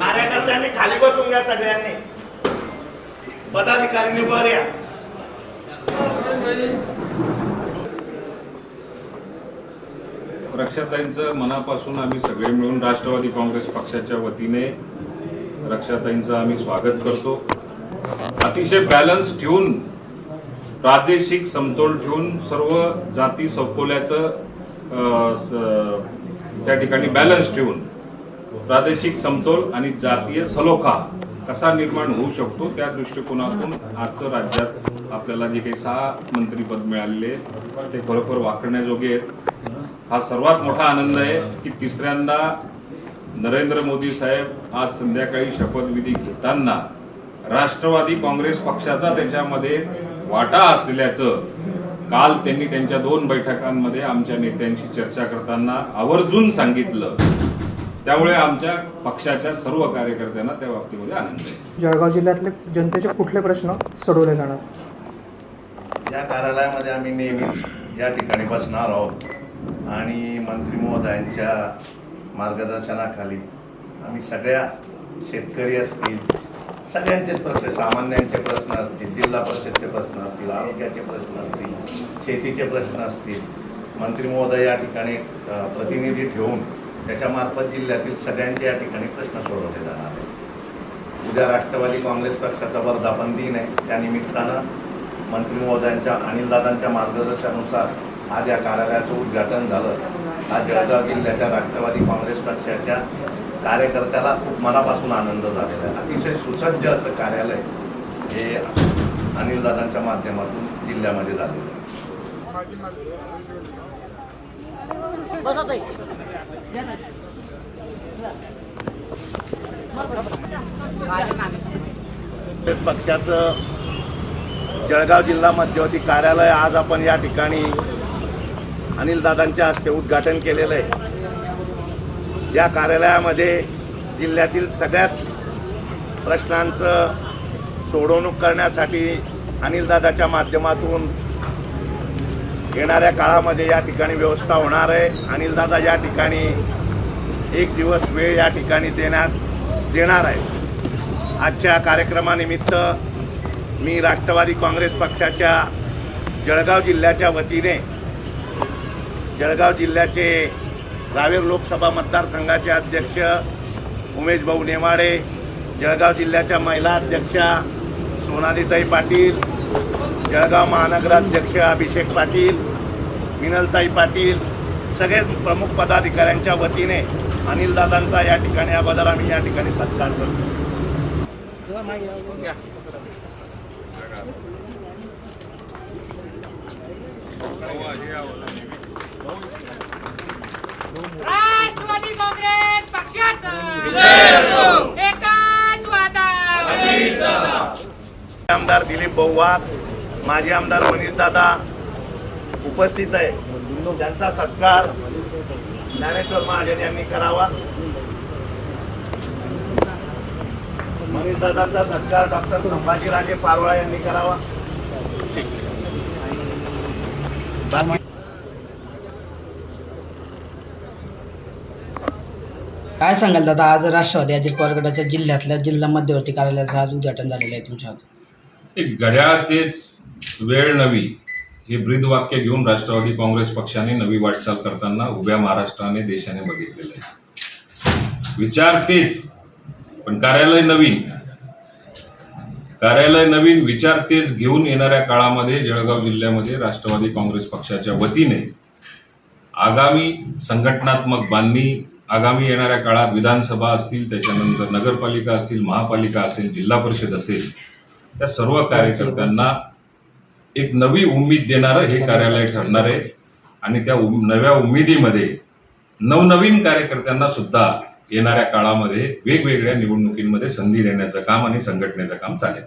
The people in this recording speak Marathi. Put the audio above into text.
कार्यकर्त्यांनी खाली बसून घ्या सगळ्यांनी. पदाधिकाऱ्यांनी वर या. रक्षाताईंचं मनापासून आम्ही सगळे मिळून राष्ट्रवादी काँग्रेस पक्षाच्या वतीने रक्षाताईंचं आम्ही स्वागत करतो. अतिशय बॅलन्स ठेवून प्रादेशिक समतोल ठेवून सर्व जाती सपोल्याचं त्या ठिकाणी बॅलन्स ठेवून प्रादेशिक समतोल आणि जातीय सलोखा कसा निर्माण होऊ शकतो त्या दृष्टिकोनातून आजचं राज्यात आपल्याला जे काही सहा मंत्रीपद मिळालेले ते खरोखर वाकण्याजोगे आहेत. हा सर्वात मोठा आनंद आहे की तिसऱ्यांदा नरेंद्र मोदी साहेब आज संध्याकाळी शपथविधी घेताना राष्ट्रवादी काँग्रेस पक्षाचा त्याच्यामध्ये वाटा असल्याचं काल त्यांनी त्यांच्या दोन बैठकांमध्ये आमच्या नेत्यांशी चर्चा करताना आवर्जून सांगितलं. त्यामुळे आमच्या पक्षाच्या सर्व कार्यकर्त्यांना त्या बाबतीमध्ये आनंद आहे. जळगाव जिल्ह्यातले जनतेचे कुठले प्रश्न सोडवले जाणार? या कार्यालयामध्ये आम्ही नेहमीच या ठिकाणी बसणार आहोत. आणि मंत्री महोदयांच्या मार्गदर्शनाखाली आम्ही सगळ्या शेतकरी असतील सगळ्यांचेच प्रश्न सामान्यांचे प्रश्न असतील जिल्हा परिषदचे प्रश्न असतील आरोग्याचे प्रश्न असतील शेतीचे प्रश्न असतील. मंत्री महोदय या ठिकाणी प्रतिनिधी ठेवून त्याच्यामार्फत जिल्ह्यातील सगळ्यांचे या ठिकाणी प्रश्न सोडवले जाणार आहेत. उद्या राष्ट्रवादी काँग्रेस पक्षाचा वर्धापन दिन आहे. त्यानिमित्तानं मंत्री महोदयांच्या अनिलदादांच्या मार्गदर्शनानुसार आज या कार्यालयाचं उद्घाटन झालं. आज जळगाव जिल्ह्याच्या राष्ट्रवादी काँग्रेस पक्षाच्या कार्यकर्त्याला खूप मनापासून आनंद झालेला आहे. अतिशय सुसज्ज असं कार्यालय हे अनिलदादांच्या माध्यमातून जिल्ह्यामध्ये झालेलं आहे. काँग्रेस पक्षाचं जळगाव जिल्हा मध्यवर्ती कार्यालय आज आपण या ठिकाणी अनिलदादांच्या हस्ते उद्घाटन केलेलं आहे. या कार्यालयामध्ये जिल्ह्यातील सगळ्याच प्रश्नांचं सोडवणूक करण्यासाठी अनिलदादाच्या माध्यमातून येणाऱ्या काळामध्ये या ठिकाणी व्यवस्था होणार आहे. अनिलदादा या ठिकाणी एक दिवस वेळ या ठिकाणी देण्यात देणार आहे आजच्या कार्यक्रमानिमित्त मी राष्ट्रवादी काँग्रेस पक्षाच्या जळगाव जिल्ह्याच्या वतीने जळगाव जिल्ह्याचे रावेर लोकसभा मतदारसंघाचे अध्यक्ष उमेश भाऊ नेमाडे जळगाव जिल्ह्याच्या महिला अध्यक्षा सोनालीताई पाटील जळगाव महानगराध्यक्ष अभिषेक पाटील मिनलताई पाटील सगळे प्रमुख पदाधिकाऱ्यांच्या वतीने अनिलदादांचा या ठिकाणी अगोदर आम्ही या ठिकाणी सत्कार करतो. हो, राष्ट्रवादी काँग्रेस पक्षाचं. एकाच वादा आमदार दिलीप बहुवाग माजी आमदार मनीष दादा उपस्थित आहे. त्यांचा सत्कार ज्ञानेश्वर महाजन यांनी करावा. मनीष दादांचा सत्कार डॉक्टर संभाजीराजे पारोळा यांनी करावा. बाकी काय सांगाल दादा? आज राष्ट्रवादी अजित पवार गटाच्या जिल्ह्यातल्या जिल्हा मध्यवर्ती कार्यालयाचं आज उद्घाटन झालेलं आहे तुमच्या हातून एक घड्याळ तेच वेळ नवी हे ब्रीदवाक्य घेऊन राष्ट्रवादी काँग्रेस पक्षाने नवी वाटचाल करताना उभ्या महाराष्ट्राने देशाने बघितलेलं आहे. विचार तेच पण कार्यालय नवीन. कार्यालय नवीन विचार तेच घेऊन येणाऱ्या काळामध्ये जळगाव जिल्ह्यामध्ये राष्ट्रवादी काँग्रेस पक्षाच्या वतीने आगामी संघटनात्मक बांधणी आगामी येणाऱ्या काळात विधानसभा असतील त्याच्यानंतर नगरपालिका असतील महापालिका असेल जिल्हा परिषद असेल त्या सर्व कार्यकर्त्यांना एक नवी उमेद देणारं हे कार्यालय ठरणार आहे. आणि त्या उम- नव्या उमेदीमध्ये नवनवीन कार्यकर्त्यांना सुद्धा येणाऱ्या काळामध्ये वेगवेगळ्या निवडणुकींमध्ये संधी देण्याचं काम आणि संघटनेचं काम चालेल.